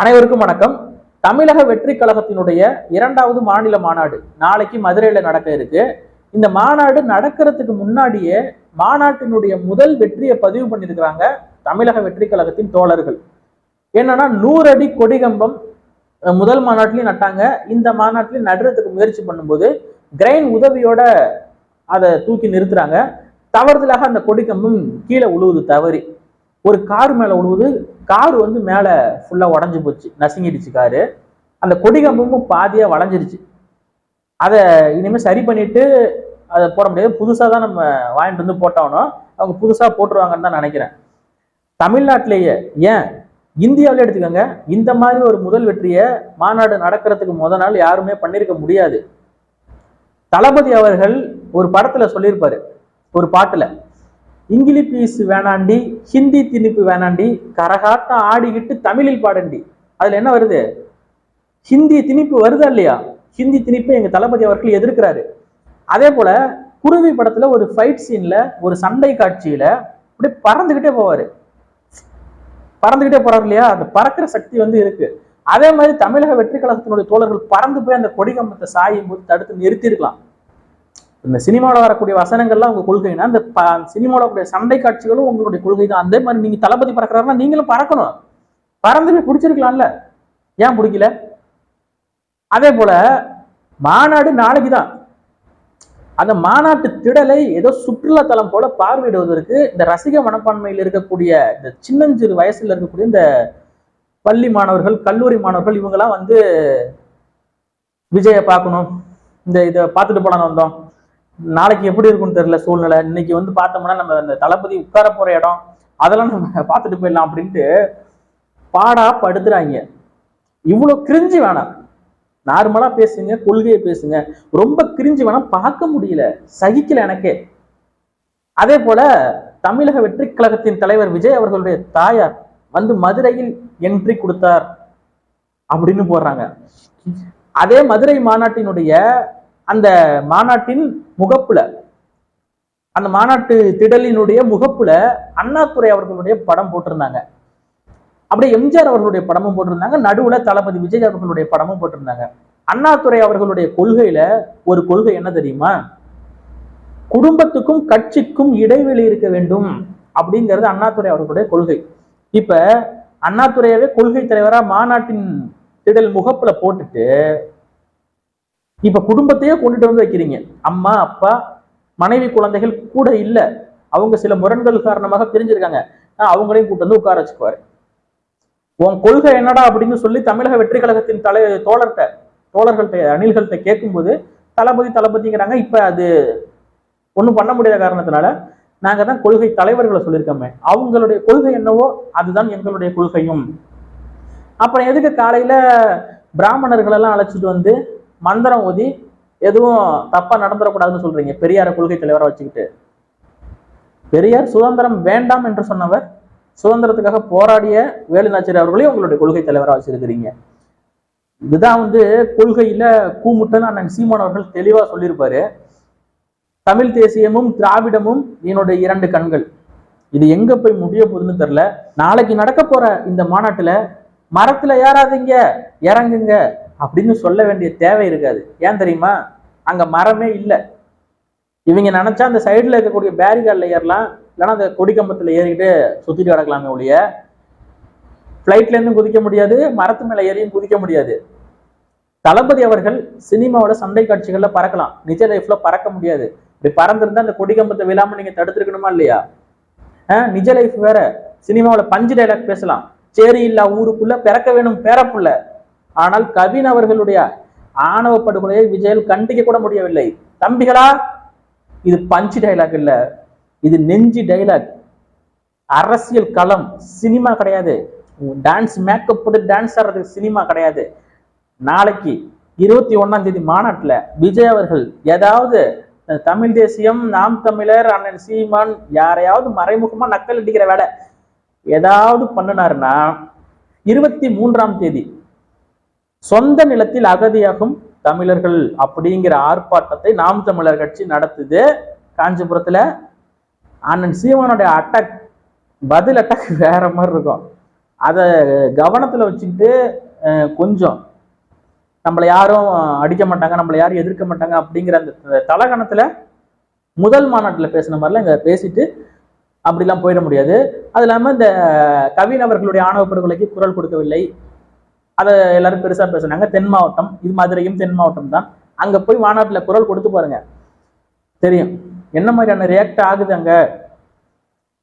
அனைவருக்கும் வணக்கம். தமிழக வெற்றி கழகத்தினுடைய இரண்டாவது மாநில மாநாடு நாளைக்கு மதுரையில் நடக்க இருக்கு. இந்த மாநாடு நடக்கிறதுக்கு முன்னாடியே மாநாட்டினுடைய முதல் வெற்றியை பதிவு பண்ணியிருக்கிறாங்க தமிழக வெற்றி கழகத்தின் தோழர்கள். என்னன்னா நூறு அடி கொடிகம்பம் முதல் மாநாட்டிலையும் நட்டாங்க. இந்த மாநாட்டிலையும் நடுறதுக்கு முயற்சி பண்ணும்போது கிரைன் உதவியோட அதை தூக்கி நிறுத்துறாங்க. தவறுதலாக அந்த கொடிக்கம்பம் கீழே உழுவுது தவறி. ஒரு கார் மேல விழுவுது கார் வந்து மேல ஃபுல்லா உடஞ்சு போச்சு. நசுங்கிடுச்சு காரு. அந்த கொடிகம்பமும் பாதியா வளைஞ்சிருச்சு. அதை இனிமே சரி பண்ணிட்டு அதை போட முடியாது. புதுசா தான் நம்ம வாங்கிட்டு வந்து போட்டோம்னா அவங்க புதுசா போட்டுருவாங்கன்னு தான் நினைக்கிறேன். தமிழ்நாட்டிலேயே ஏன்? இந்தியாவிலே எடுத்துக்கோங்க. இந்த மாதிரி ஒரு முதல் வெற்றியை மாநாடு நடக்கிறதுக்கு முத நாள் யாருமே பண்ணியிருக்க முடியாது. தளபதி அவர்கள் ஒரு படத்துல சொல்லியிருப்பாரு. ஒரு பாட்டுல. இங்கிலீஷ் பீஸ் வேணாண்டி ஹிந்தி திணிப்பு வேணாண்டி கரகாட்டம் ஆடிக்கிட்டு தமிழில் பாடண்டி. அதுல என்ன வருது? ஹிந்தி திணிப்பு வருதா இல்லையா? ஹிந்தி திணிப்பை எங்க தளபதி அவர்கள் எதிர்க்கிறாரு. அதே போல குருவி படத்துல ஒரு ஃபைட் சீன்ல ஒரு சண்டை காட்சியில அப்படியே பறந்துகிட்டே போவாரு. பறந்துகிட்டே போறாரு இல்லையா? அந்த பறக்கிற சக்தி வந்து இருக்கு. அதே மாதிரி தமிழக வெற்றி கழகத்தினுடைய தோழர்கள் பறந்து போய் அந்த கொடிகம்பத்தை சாயும் போது தடுத்து நிறுத்திருக்கலாம் இந்த சினிமாவில் வரக்கூடிய வசனங்கள்லாம் உங்க கொள்கைன்னா அந்த ப- சினிமாவில் கூடிய சண்டை காட்சிகளும் உங்களுடைய கொள்கை தான் அதே மாதிரி நீங்க தளபதி பறக்கிறாருன்னா நீங்களும் பறக்கணும். பறந்து பிடிச்சிருக்கலாம்ல ஏன் பிடிக்கல? அதே போல மாநாடு நாளைக்கு தான் அந்த மாநாட்டு திடலை ஏதோ சுற்றுலா தலம் போல பார்வையிடுவதற்கு இந்த ரசிக மனப்பான்மையில் இருக்கக்கூடிய இந்த சின்னஞ்சிறு வயசுல இருக்கக்கூடிய இந்த பள்ளி மாணவர்கள் கல்லூரி மாணவர்கள் இவங்கெல்லாம் வந்து விஜயை பார்க்கணும். இந்த இதை பார்த்துட்டு போலான்னு வந்தோம். நாளைக்கு எப்படி இருக்கும்னு தெரியல சூழ்நிலை. இன்னைக்கு வந்து பார்த்தோம்னா நம்ம அந்த தளபதி உட்கார போற இடம் அதெல்லாம் நம்ம பார்த்துட்டு போயிடலாம் அப்படின்ட்டு பாடா படுத்துறாங்க. இவ்வளோ கிரிஞ்சு வேணாம். நார்மலா பேசுங்க கொள்கையை பேசுங்க. ரொம்ப கிரிஞ்சு வேணாம். பார்க்க முடியல. சகிக்கல எனக்கே. அதே போல தமிழக வெற்றி கழகத்தின் தலைவர் விஜய் அவர்களுடைய தாயார் வந்து மதுரையில் என்ட்ரி கொடுத்தார் அப்படின்னு போடுறாங்க. அதே மதுரை மாநாட்டினுடைய அந்த மாநாட்டின் முகப்புல அந்த மாநாட்டு திடலினுடைய முகப்புல அண்ணாதுரை அவர்களுடைய படம் போட்டிருந்தாங்க. அப்படியே எம்ஜிஆர் அவர்களுடைய படமும் போட்டிருந்தாங்க. நடுவுல தளபதி விஜய் அவர்களுடைய படமும் போட்டிருந்தாங்க. அண்ணாதுரை அவர்களுடைய கொள்கையில ஒரு கொள்கை என்ன தெரியுமா? குடும்பத்துக்கும் கட்சிக்கும் இடைவெளி இருக்க வேண்டும் அப்படிங்கிறது அண்ணாதுரை அவர்களுடைய கொள்கை. இப்ப அண்ணாதுரையவே கொள்கை தலைவரா மாநாட்டின் திடல் முகப்புல போட்டுட்டு இப்ப குடும்பத்தையே கொண்டுட்டு வந்து வைக்கிறீங்க. அம்மா அப்பா மனைவி குழந்தைகள் கூட இல்ல. அவங்க சில முரண்கள் காரணமாக பிரிஞ்சிருக்காங்க. ஆஹ் அவங்களையும் கூட்டு வந்து உட்கார வச்சுக்குவாரு. உன் கொள்கை என்னடா அப்படின்னு சொல்லி தமிழக வெற்றி கழகத்தின் தலை தோழர்கிட்ட தோழர்கள்ட்ட அணில்கள்கிட்ட கேட்கும்போது தளபதி தளபதிங்கிறாங்க. இப்ப அது ஒண்ணும் பண்ண முடியாத காரணத்தினால நாங்க தான் கொள்கை தலைவர்களை சொல்லியிருக்கோமே. அவங்களுடைய கொள்கை என்னவோ அதுதான் எங்களுடைய கொள்கையும். அப்புறம் எதுக்கு காலையில பிராமணர்கள் எல்லாம் அழைச்சிட்டு வந்து மந்திரம் ஊதி எதுவும் தப்பா நடந்துடக்கூடாதுன்னு சொல்றீங்க. பெரியார கொள்கை தலைவரா வச்சுக்கிட்டு. பெரியார் சுதந்திரம் வேண்டாம் என்று சொன்னவர் சுதந்திரத்துக்காக போராடிய வேலுநாச்சியார் அவர்களையும் உங்களுடைய கொள்கை தலைவரா வச்சிருக்கிறீங்க. இதுதான் வந்து கொள்கையில கூமுட்டன் அண்ணன் சீமான் அவர்கள் தெளிவா சொல்லியிருப்பாரு. தமிழ் தேசியமும் திராவிடமும் என்னுடைய இரண்டு கண்கள். இது எங்க போய் முடிய போகுதுன்னு தெரியல. நாளைக்கு நடக்க போற இந்த மாநாட்டுல மரத்துல ஏறாதீங்க இறங்குங்க. அப்படின்னு சொல்ல வேண்டிய தேவை இருக்காது. ஏன் தெரியுமா? அங்க மரமே இல்லை. இவங்க நினைச்சா அந்த சைடுல இருக்கக்கூடிய பேரிகார்டில் ஏறலாம் இல்லைன்னா அந்த கொடிக்கம்பத்தில் ஏறிக்கிட்டு சுத்திட்டு கிடக்கலாமே ஒழிய ஃப்ளைட்ல இருந்தும் குதிக்க முடியாது மரத்து மேலே ஏறியும் குதிக்க முடியாது. தளபதி அவர்கள் சினிமாவோட சண்டை காட்சிகளில் பறக்கலாம். நிஜ லைஃப்ல பறக்க முடியாது. இப்படி பறந்துருந்தா அந்த கொடிக்கம்பத்தை விழாம நீங்க தடுத்திருக்கணுமா இல்லையா? ஆஹ் நிஜ லைஃப் வேற. சினிமாவில் பஞ்சு டைலாக் பேசலாம். சேரி இல்லா ஊருக்குள்ள பிறக்க வேணும் பேரப்புள்ள. ஆனால் கவின் அவர்களுடைய ஆணவ படுகொலையை விஜயல் கண்டிக்க கூட முடியவில்லை. தம்பிகளா இது பஞ்சு டைலாக் இல்ல. இது நெஞ்சு டைலாக் அரசியல் களம் சினிமா கிடையாது. டான்ஸ் மேக்கப் போட்டு டான்ஸ் ஆடுறதுக்கு சினிமா கிடையாது. நாளைக்கு இருபத்தி ஒண்ணாம் தேதி மாநாட்டுல விஜய் அவர்கள் ஏதாவது தமிழ் தேசியம் நாம் தமிழர் அண்ணன் சீமான் யாரையாவது மறைமுகமா நக்கல் அடிக்கிற வேலை ஏதாவது பண்ணினாருன்னா இருபத்தி மூன்றாம் தேதி சொந்த நிலத்தில் அகதியாகும் தமிழர்கள் அப்படிங்கிற ஆர்ப்பாட்டத்தை நாம் தமிழர் கட்சி நடத்துது. காஞ்சிபுரத்துல அண்ணன் சீமானுடைய அட்டாக் பதில் அட்டாக் வேற மாதிரி இருக்கும். அதை கவனத்துல வச்சுக்கிட்டு அஹ், கொஞ்சம். நம்மளை யாரும் அடிக்க மாட்டாங்க நம்மளை யாரும் எதிர்க்க மாட்டாங்க அப்படிங்கிற அந்த தலகணத்துல முதல் மாநாட்டுல பேசின மாதிரிலாம் இங்க பேசிட்டு அப்படிலாம் போயிட முடியாது. அது இல்லாம இந்த கவின் அவர்களுடைய ஆணவ படுகொலைக்கு குரல் கொடுக்கவில்லை. அதை எல்லாரும் பெருசா பேசுனாங்க. தென் மாவட்டம் இது மதுரையும் தென் மாவட்டம் தான். அங்க போய் மாநாட்டுல குரல் கொடுத்து பாருங்க. தெரியும். என்ன மாதிரியான ரியாக்ட் ஆகுது அங்க?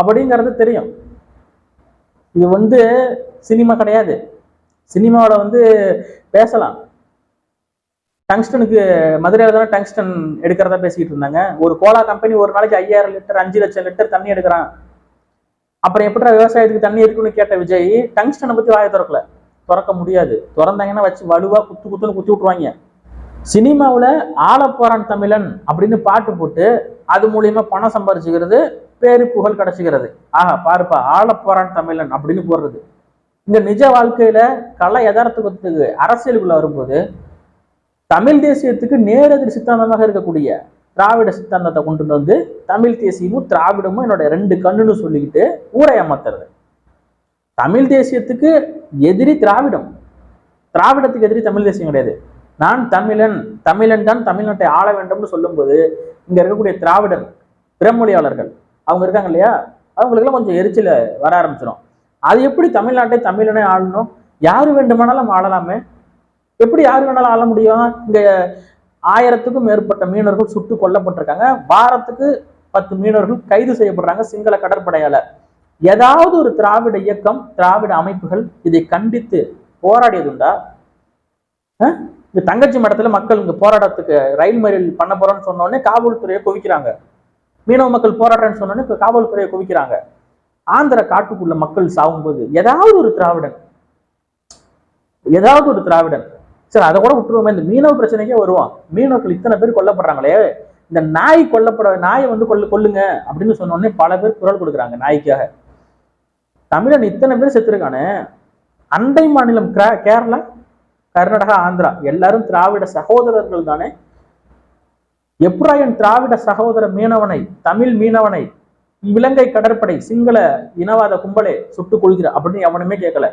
அப்படிங்கிறது தெரியும். இது வந்து சினிமா கிடையாது. சினிமாவோட வந்து பேசலாம். டங்ஸ்டனுக்கு மதுரையில் தானே டங்ஸ்டன் எடுக்கிறதா பேசிக்கிட்டு இருந்தாங்க. ஒரு கோலா கம்பெனி ஒரு நாளைக்கு ஐயாயிரம் லிட்டர் அஞ்சு லட்சம் லிட்டர் தண்ணி எடுக்கிறான். அப்புறம் எப்படிடா விவசாயத்துக்கு தண்ணி இருக்குன்னு கேட்ட விஜய் டங்ஸ்டனை பத்தி வாய திறக்கல. திறக்க முடியாது. திறந்தாங்கன்னா வச்சு வலுவாக குத்து குத்துன்னு குத்தி விட்ருவாங்க சினிமாவில் ஆளப்போறான் தமிழன் அப்படின்னு பாட்டு போட்டு அது மூலியமா பணம் சம்பாரிச்சுக்கிறது பேரு புகழ் கிடைச்சிக்கிறது. ஆஹா பாருப்பா ஆளப்போறான் தமிழன் அப்படின்னு போடுறது. இங்க நிஜ வாழ்க்கையில கலை யதார்த்தத்துக்கு அரசியலுக்குள்ள வரும்போது தமிழ் தேசியத்துக்கு நேரெதிர் சித்தாந்தமாக இருக்கக்கூடிய திராவிட சித்தாந்தத்தை கொண்டு வந்து தமிழ் தேசியமும் திராவிடமும் என்னோட ரெண்டு கண்ணுன்னு சொல்லிக்கிட்டு ஊரை அமர்த்துறது தமிழ் தேசியத்துக்கு எதிரி திராவிடம். திராவிடத்துக்கு எதிரி தமிழ் தேசியம் கிடையாது. நான் தமிழன் தமிழன் தான் தமிழ்நாட்டை ஆள வேண்டும்னு சொல்லும்போது இங்க இருக்கக்கூடிய திராவிடர் பிறமொழியாளர்கள் அவங்க இருக்காங்க இல்லையா? அவங்களுக்கெல்லாம் கொஞ்சம் எரிச்சல வர ஆரம்பிச்சிடும் அது எப்படி தமிழ்நாட்டை தமிழனே ஆளணும்? யார் வேண்டுமானாலும் ஆளலாமே. எப்படி யாரு வேணாலும் ஆள முடியும்? இங்க ஆயிரத்துக்கும் மேற்பட்ட மீனவர்கள் சுட்டு கொல்லப்பட்டிருக்காங்க. வாரத்துக்கு பத்து மீனவர்கள் கைது செய்யப்படுறாங்க சிங்கள கடற்படையால. ஏதாவது ஒரு திராவிட இயக்கம் திராவிட அமைப்புகள் இதை கண்டித்து போராடியதுண்டா? இங்க இந்த தங்கச்சி மடத்துல மக்கள் இங்க போராட்டத்துக்கு ரயில் மறியல் பண்ண போறோம்னு சொன்ன உடனே காவல்துறையை குவிக்கிறாங்க. மீனவ மக்கள் போராடுறேன்னு சொன்ன உடனே காவல்துறையை குவிக்கிறாங்க. ஆந்திர காட்டுக்குள்ள மக்கள் சாகும்போது ஏதாவது ஒரு திராவிடன் ஏதாவது ஒரு திராவிடன் சரி அதை கூட விட்டுருவோமே இந்த மீனவ பிரச்சனைக்கே வருவோம். மீனவர்கள் இத்தனை பேர் கொல்லப்படுறாங்களே இந்த நாய் கொல்லப்பட நாயை வந்து கொல்லு கொல்லுங்க அப்படின்னு சொன்ன உடனே பல பேர் குரல் கொடுக்குறாங்க நாய்க்காக. தமிழன் இத்தனை பேர் செத்துருக்கானே? அண்டை மாநிலம் கேரளா கர்நாடகா ஆந்திரா. எல்லாரும் திராவிட சகோதரர்கள் தானே? எப்ராயன் திராவிட சகோதர மீனவனை தமிழ் மீனவனை இலங்கை கடற்படை சிங்கள இனவாத கும்பலே சுட்டுக் கொள்கிற அப்படின்னு எவனுமே கேட்கல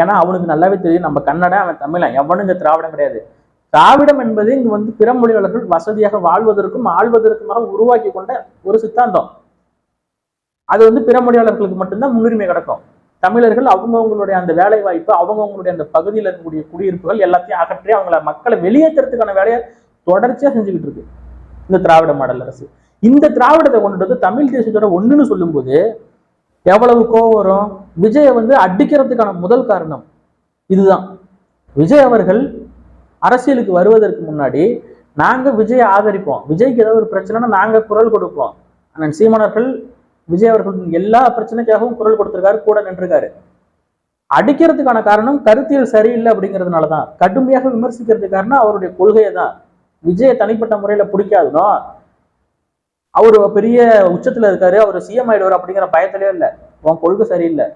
ஏன்னா அவனுக்கு நல்லாவே தெரியும். நம்ம கன்னடா அவன் தமிழன் எவனும் இங்க திராவிடம் கிடையாது. திராவிடம் என்பது இங்கு வந்து பிற மொழியாளர்கள் வசதியாக வாழ்வதற்கும் ஆழ்வதற்குமாக உருவாக்கி கொண்ட ஒரு சித்தாந்தம். அது வந்து பிற மொழியாளர்களுக்கு மட்டும்தான் முன்னுரிமை கிடக்கும். தமிழர்கள் அவங்கவுங்களுடைய அந்த வேலை வாய்ப்பு அவங்கவுங்களுடைய அந்த பகுதியில் இருக்கக்கூடிய குடியிருப்புகள் எல்லாத்தையும் அகற்றி அவங்கள மக்களை வெளியேற்றுறதுக்கான வேலையை தொடர்ச்சியாக செஞ்சுக்கிட்டு இருக்கு. இந்த திராவிட மாடல் அரசு. இந்த திராவிடத்தை கொண்டுட்டு வந்து தமிழ் தேசியத்தோட ஒன்றுன்னு சொல்லும்போது எவ்வளவு கோவம் வரும்? விஜயை வந்து அடிக்கிறதுக்கான முதல் காரணம் இதுதான். விஜய் அவர்கள் அரசியலுக்கு வருவதற்கு முன்னாடி நாங்கள் விஜயை ஆதரிப்போம். விஜய்க்கு ஏதாவது ஒரு பிரச்சனைனா நாங்கள் குரல் கொடுப்போம். ஆனால் சீமானர்கள் விஜய் அவர்கள் எல்லா பிரச்சனைக்காகவும் குரல் கொடுத்திருக்காரு கூட நின்றுருக்காரு. அடிக்கிறதுக்கான காரணம் கருத்தியல் சரியில்லை அப்படிங்கிறதுனால தான் கடுமையாக விமர்சிக்கிறதுக்கு காரணம் அவருடைய கொள்கையை தான் விஜயை தனிப்பட்ட முறையில பிடிக்காதுனோ அவர் பெரிய உச்சத்துல இருக்காரு அவர் சிஎம் ஆயிடுவார் அப்படிங்கிற பயத்திலே இல்லை. உன் கொள்கை சரியில்லை.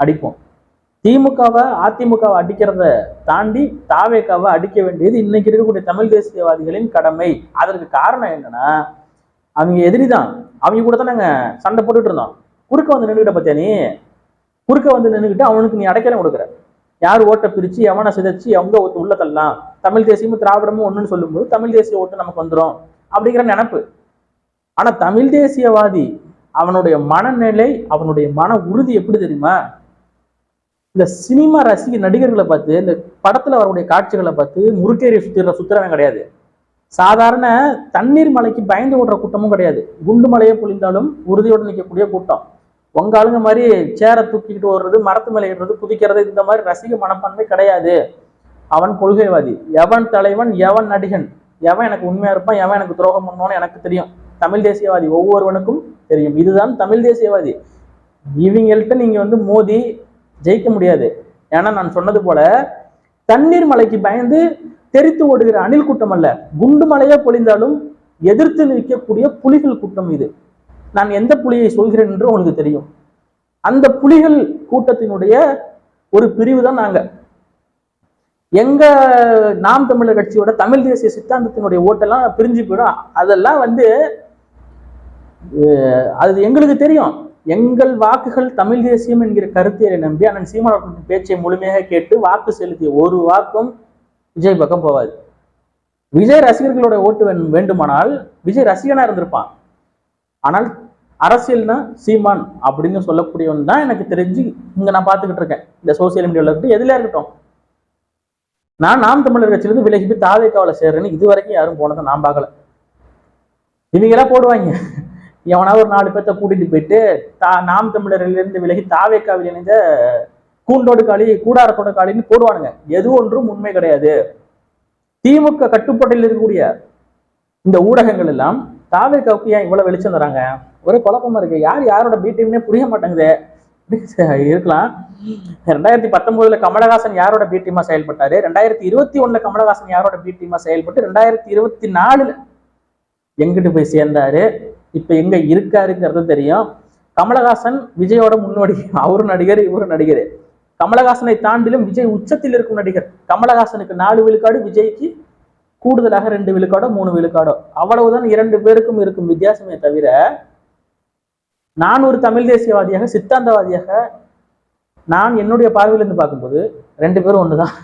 அடிப்போம். திமுகவை அதிமுகவை அடிக்கிறத தாண்டி தாவேக்காவை அடிக்க வேண்டியது இன்னைக்கு இருக்கக்கூடிய தமிழ் தேசியவாதிகளின் கடமை. அதற்கு காரணம் என்னன்னா அவங்க எதிரி தான். அவங்க கூட தான் நாங்கள் சண்டை போட்டுட்டு இருந்தோம். குறுக்க வந்து நின்றுகிட்ட பார்த்தியா நீ? குறுக்க வந்து நின்றுக்கிட்டு அவனுக்கு நீ அடைக்கலம் கொடுக்குற. யார் ஓட்டை பிரிச்சு எவனை சிதைச்சு அவங்க ஓட்டு உள்ள தள்ளலாம்? தமிழ் தேசியமும் திராவிடமும் ஒண்ணுன்னு சொல்லும்போது தமிழ் தேசிய ஓட்டு நமக்கு வந்துடும் அப்படிங்கிற நினப்பு. ஆனா தமிழ் தேசியவாதி அவனுடைய மனநிலை அவனுடைய மன உறுதி எப்படி தெரியுமா? இந்த சினிமா ரசிக நடிகர்களை பார்த்து இந்த படத்துல வரக்கூடிய காட்சிகளை பார்த்து முறுக்கேறி சுத்திர சுத்துறவன் கிடையாது. சாதாரண தண்ணீர் மலைக்கு பயந்து ஓடுற கூட்டமும் கிடையாது. குண்டு மலையே பொழிந்தாலும் உறுதியோடு நிற்கக்கூடிய கூட்டம். உங்க ஆளுங்க மாதிரி சேரை தூக்கிக்கிட்டு ஓடுறது மரத்து மேலே ஏறுறது குதிக்கிறது இந்த மாதிரி ரசிக மனப்பான்மை கிடையாது. அவன் கொள்கைவாதி. எவன் தலைவன் எவன் நடிகன்? எவன் எனக்கு உண்மையா இருப்பான் எவன் எனக்கு துரோகம் பண்ணுவான்னு எனக்கு தெரியும். தமிழ் தேசியவாதி ஒவ்வொருவனுக்கும் தெரியும். இதுதான் தமிழ் தேசியவாதி. இவங்கள்ட்ட நீங்க வந்து மோதி ஜெயிக்க முடியாது. ஏன்னா நான் சொன்னது போல தண்ணீர் மலைக்கு பயந்து தெரித்து ஓடுகிற அணில் கூட்டம் அல்ல. குண்டு மலையே பொழிந்தாலும் எதிர்த்து நிற்கக்கூடிய புலிகள் கூட்டம் இது. நான் எந்த புலியை சொல்கிறேன் என்று உங்களுக்கு தெரியும். அந்த புலிகள் கூட்டத்தினுடைய ஒரு பிரிவு தான் நாங்க. எங்க நாம் தமிழர் கட்சியோட தமிழ் தேசிய சித்தாந்தத்தினுடைய ஓட்டெல்லாம் பிரிஞ்சு போயிடும். அதெல்லாம் வந்து அது எங்களுக்கு தெரியும். எங்கள் வாக்குகள் தமிழ் தேசியம் என்கிற கருத்தியலை நம்பி அண்ணன் சீமான பேச்சை முழுமையாக கேட்டு வாக்கு செலுத்திய ஒரு வாக்கும் விஜய் பக்கம் போவாது. விஜய் ரசிகர்களோட ஓட்டு வேண்- வேண்டுமானால் விஜய் ரசிகனா இருந்திருப்பான். ஆனால் அரசியல்னா சீமான் அப்படின்னு சொல்லக்கூடியவன் தான் எனக்கு தெரிஞ்சு இங்க நான் பார்த்துக்கிட்டு இருக்கேன். இந்த சோசியல் மீடியாவில் இருக்கட்டும் எதுல இருக்கட்டும். நான் நாம் தமிழர் கட்சியிலிருந்து விலகி போய் தாவேக்காவில் சேர்றேன்னு இது வரைக்கும் யாரும் போனதை நான் பார்க்கல. இவங்கெல்லாம் போடுவாங்க. எவனா ஒரு நாலு பேர்த்த கூட்டிட்டு போயிட்டு தா நாம் தமிழர்லேருந்து விலகி தாவேக்காவில் இணைந்த கூண்டோடு காளி கூடாரத்தோட காளின்னு போடுவானுங்க. எது ஒன்றும் உண்மை கிடையாது. திமுக கட்டுப்பாட்டில் இருக்கக்கூடிய இந்த ஊடகங்கள் எல்லாம் தாவேக்காவுக்கு ஏன் இவ்வளவு வெளிச்சம் தராங்க? ஒரே குழப்பமா இருக்கு. யார் யாரோட பி புரிய மாட்டேங்குது? இருக்கலாம். ரெண்டாயிரத்தி பத்தொன்பதுல கமலஹாசன் யாரோட பி டீமா செயல்பட்டாரு? ரெண்டாயிரத்தி இருபத்தி ஒண்ணுல கமலஹாசன் யாரோட பி டீமா செயல்பட்டு ரெண்டாயிரத்தி இருபத்தி நாலுல எங்கிட்டு போய் சேர்ந்தாரு? இப்ப எங்க இருக்காருங்கிறது தெரியும். கமலஹாசன் விஜயோட முன்னோடி. அவரு நடிகர் இவரு நடிகர். கமலஹாசனை தாண்டிலும் விஜய் உச்சத்தில் இருக்கும் நடிகர். கமலஹாசனுக்கு நாலு விழுக்காடு விஜய்க்கு கூடுதலாக ரெண்டு விழுக்காடோ மூணு விழுக்காடோ. அவ்வளவுதான் இரண்டு பேருக்கும் இருக்கும் வித்தியாசமே தவிர நான் ஒரு தமிழ் தேசியவாதியாக சித்தாந்தவாதியாக நான் என்னுடைய பார்வையிலிருந்து பார்க்கும்போது ரெண்டு பேரும் ஒண்ணுதான்.